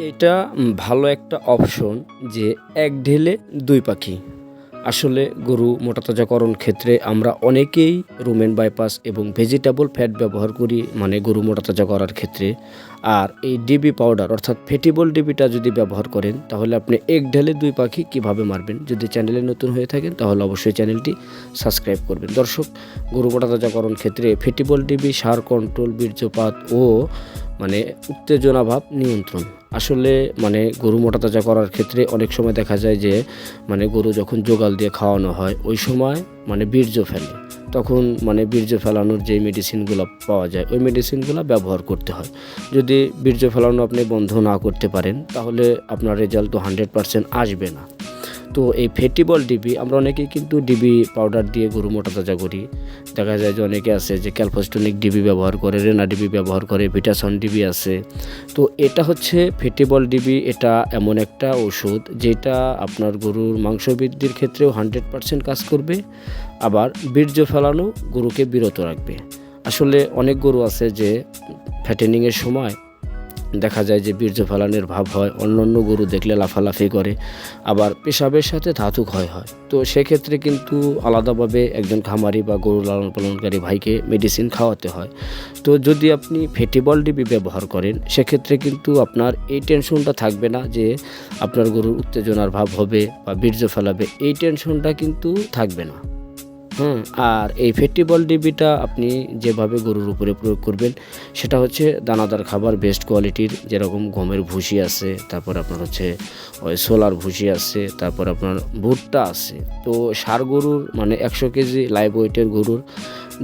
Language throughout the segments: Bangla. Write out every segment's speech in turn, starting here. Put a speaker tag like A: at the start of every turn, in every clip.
A: এটা ভালো একটা অপশন যে এক ঢেলে দুই পাখি। আসলে গরু মোটাতাজাকরণ ক্ষেত্রে আমরা অনেকেই রুমেন বাইপাস এবং ভেজিটেবল ফ্যাট ব্যবহার করি মানে গরু মোটাতাজা করার ক্ষেত্রে। আর এই ডিবি পাউডার, অর্থাৎ ফেটিবল ডিবিটা যদি ব্যবহার করেন, তাহলে আপনি এক ঢেলে দুই পাখি কীভাবে মারবেন? যদি চ্যানেলে নতুন হয়ে থাকেন, তাহলে অবশ্যই চ্যানেলটি সাবস্ক্রাইব করবেন। দর্শক, গরু মোটাতাজাকরণ ক্ষেত্রে ফেটিবল ডিবি, সার কন্ট্রোল, বীর্যপাত ও মানে উত্তেজনাভাব নিয়ন্ত্রণ। আসলে মানে গরু মোটা তাজা করার ক্ষেত্রে অনেক সময় দেখা যায় যে মানে গরু যখন জোগাল দিয়ে খাওয়ানো হয়, ওই সময় মানে বীর্য ফেলে। তখন মানে বীর্য ফেলানোর যে মেডিসিনগুলো পাওয়া যায়, ওই মেডিসিনগুলো ব্যবহার করতে হয়। যদি বীর্য ফেলানো আপনি বন্ধ না করতে পারেন, তাহলে আপনার রেজাল্ট তো হান্ড্রেড পারসেন্ট আসবে না। তো এই ফেটিবল ডিবি আমরা অনেকেই কিন্তু ডিবি পাউডার দিয়ে গরু মোটা তাজা করি। দেখা যায় যে অনেকে আছে যে ক্যালফোস্টনিক ডিবি ব্যবহার করে রেনা ডিবি ব্যবহার করে ভিটাসন ডিবি আছে। তো এটা হচ্ছে ফেটিবল ডিবি এটা এমন একটা ওষুধ যেটা আপনার গরুর মাংস বৃদ্ধির ক্ষেত্রেও হান্ড্রেড পারসেন্ট কাজ করবে, আবার বীর্য ফেলানো গরুকে বিরত রাখবে। আসলে অনেক গরু আছে যে ফ্যাটেনিংয়ের সময় দেখা যায় যে বীর্য ফেলানোর ভাব হয় অন্য অন্য গরু দেখলে লাফালাফি করে, আবার পেশাবের সাথে ধাতু ক্ষয় হয়। তো সেক্ষেত্রে কিন্তু আলাদাভাবে একজন খামারি বা গরু লালন পালনকারী ভাইকে মেডিসিন খাওয়াতে হয়। তো যদি আপনি ফেটিবল ডিবি ব্যবহার করেন, সেক্ষেত্রে কিন্তু আপনার এই টেনশনটা থাকবে না যে আপনার গরুর উত্তেজনার ভাব হবে বা বীর্য ফেলাবে, এই টেনশনটা কিন্তু থাকবে না। হুম, আর এই ফেটিবল ডিবিটা আপনি যেভাবে গরুর উপরে প্রয়োগ করবেন, সেটা হচ্ছে দানাদার খাবার বেস্ট কোয়ালিটির যেরকম গমের ভুসি আছে, তারপর আপনার হচ্ছে ওই সোলার ভুসি আছে, তারপর আপনার ভুট্টা আছে। তো সার গরুর মানে একশো কেজি লাইভ ওয়েটের গরুর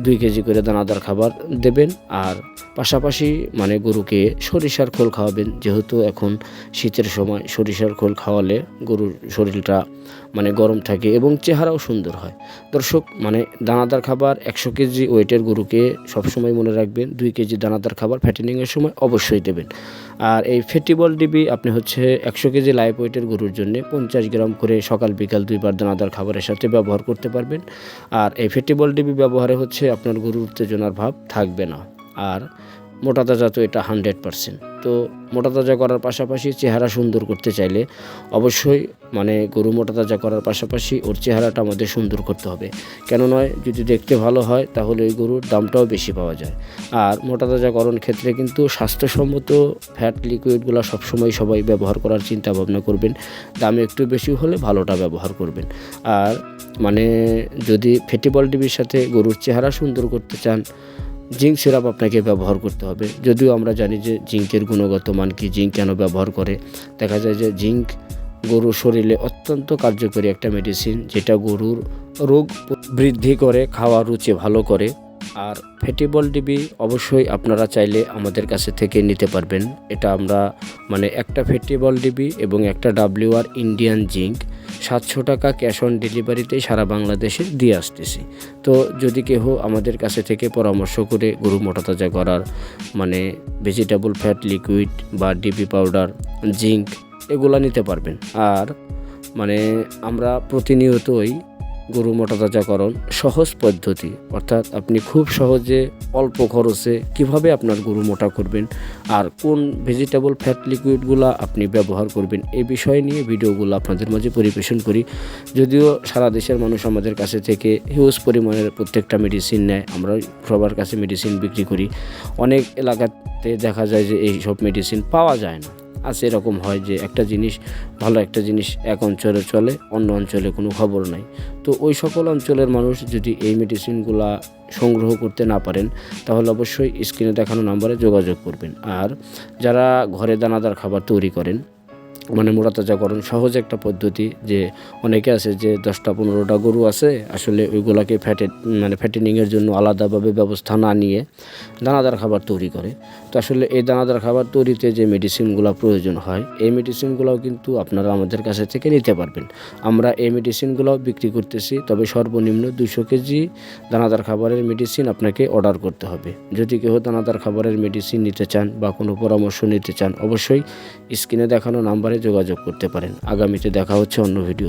A: দুই কেজি করে দানাদার খাবার দেবেন, আর পাশাপাশি মানে গরুকে সরিষার খোল খাওয়াবেন। যেহেতু এখন শীতের সময় সরিষার খোল খাওয়ালে গরুর শরীরটা মানে গরম থাকে এবং চেহারাও সুন্দর হয়। দর্শক মানে দানাদার খাবার একশো কেজি ওয়েটের গরুকে সবসময় মনে রাখবেন, দুই কেজি দানাদার খাবার ফ্যাটেনিংয়ের সময় অবশ্যই দেবেন। আর এই ফেটিবল ডিবি আপনি হচ্ছে একশো কেজি লাইভ ওয়েটের গরুর জন্য পঞ্চাশ গ্রাম করে সকাল, বিকাল দুইবার দানাদার খাবারের সাথে ব্যবহার করতে পারবেন। আর এই ফেটিবল ডিবি ব্যবহারে হচ্ছে আপনার গরুর উত্তেজনার ভাব থাকবে না। আর মোটা তাজা তো এটা হান্ড্রেড পারসেন্ট। তো মোটা তাজা করার পাশাপাশি চেহারা সুন্দর করতে চাইলে অবশ্যই মানে গরু মোটা তাজা করার পাশাপাশি ওর চেহারাটা আমাদের সুন্দর করতে হবে। কেন নয়, যদি দেখতে ভালো হয় তাহলে ওই গরুর দামটাও বেশি পাওয়া যায়। আর মোটা তাজাকরণ ক্ষেত্রে কিন্তু স্বাস্থ্যসম্মত ফ্যাট লিকুইডগুলো সবসময় সবাই ব্যবহার করার চিন্তা ভাবনা করবেন। দাম একটু বেশি হলে ভালোটা ব্যবহার করবেন। আর মানে যদি ফেটিবল ডিবির সাথে গরুর চেহারা সুন্দর করতে চান জিঙ্ক সিরাপ আপনাকে ব্যবহার করতে হবে। যদিও আমরা জানি যে জিঙ্কের গুণগত মান কি, জিঙ্ক কেন ব্যবহার করে? দেখা যায় যে জিঙ্ক গরুর শরীরে অত্যন্ত কার্যকরী একটা মেডিসিন যেটা গরুর রোগ বৃদ্ধি করে খাওয়া রুচি ভালো করে। আর ফেটিবল ডিবি অবশ্যই আপনারা চাইলে আমাদের কাছে থেকে নিতে পারবেন। এটা আমরা মানে একটা ফেটিবল ডিবি এবং একটা ডাব্লিউ আর ইন্ডিয়ান জিঙ্ক সাতশো টাকা ক্যাশ অন ডেলিভারিতে সারা বাংলাদেশে দিয়ে আসতেছি। তো যদি কেহ আমাদের কাছে থেকে পরামর্শ করে গরু মোটাতাজা করার মানে ভেজিটেবল ফ্যাট লিকুইড বা ডিবি পাউডার জিঙ্ক এগুলা নিতে পারবেন। আর মানে আমরা প্রতিনিয়তই গরু মোটাতাজাকরণ সহজ পদ্ধতি। অর্থাৎ আপনি খুব সহজে অল্প খরচে কীভাবে আপনার গরু মোটা করবেন আর কোন ভেজিটেবল ফ্যাট লিকুইডগুলো আপনি ব্যবহার করবেন এই বিষয় নিয়ে ভিডিওগুলো আপনাদের মাঝে পরিবেশন করি। যদিও সারা দেশের মানুষ আমাদের কাছে থেকে হিউজ পরিমাণের প্রত্যেকটা মেডিসিন নেয় আমরা সবার কাছে মেডিসিন বিক্রি করি। অনেক এলাকাতে দেখা যায় যে এই সব মেডিসিন পাওয়া যায় না। আছে এরকম হয় যে একটা জিনিস ভালো একটা জিনিস এক অঞ্চলে চলে, অন্য অঞ্চলে কোনো খবর নাই। তো ওই সকল অঞ্চলের মানুষ যদি এই মেডিসিনগুলা সংগ্রহ করতে না পারেন, তাহলে অবশ্যই স্ক্রিনে দেখানো নাম্বারে যোগাযোগ করবেন। আর যারা ঘরে দানাদার খাবার তৈরি করেন মানে মোটাতাজাকরণ সহজ একটা পদ্ধতি যে অনেকে আছে যে দশটা পনেরোটা গরু আছে, আসলে ওইগুলাকে ফ্যাটে মানে ফ্যাটেনিংয়ের জন্য আলাদাভাবে ব্যবস্থা না নিয়ে দানাদার খাবার তৈরি করে। তো আসলে এই দানাদার খাবার তৈরিতে যে মেডিসিনগুলো প্রয়োজন হয়, এই মেডিসিনগুলোও কিন্তু আপনারা আমাদের কাছে থেকে নিতে পারবেন। আমরা এই মেডিসিনগুলোও বিক্রি করতেছি, তবে সর্বনিম্ন দুশো কেজি দানাদার খাবারের মেডিসিন আপনাকে অর্ডার করতে হবে। যদি কেউ দানাদার খাবারের মেডিসিন নিতে চান বা কোনো পরামর্শ নিতে চান, অবশ্যই স্ক্রিনে দেখানো নাম্বারে যোগাযোগ করতে পারেন। আগামীতে দেখা হচ্ছে অন্য ভিডিও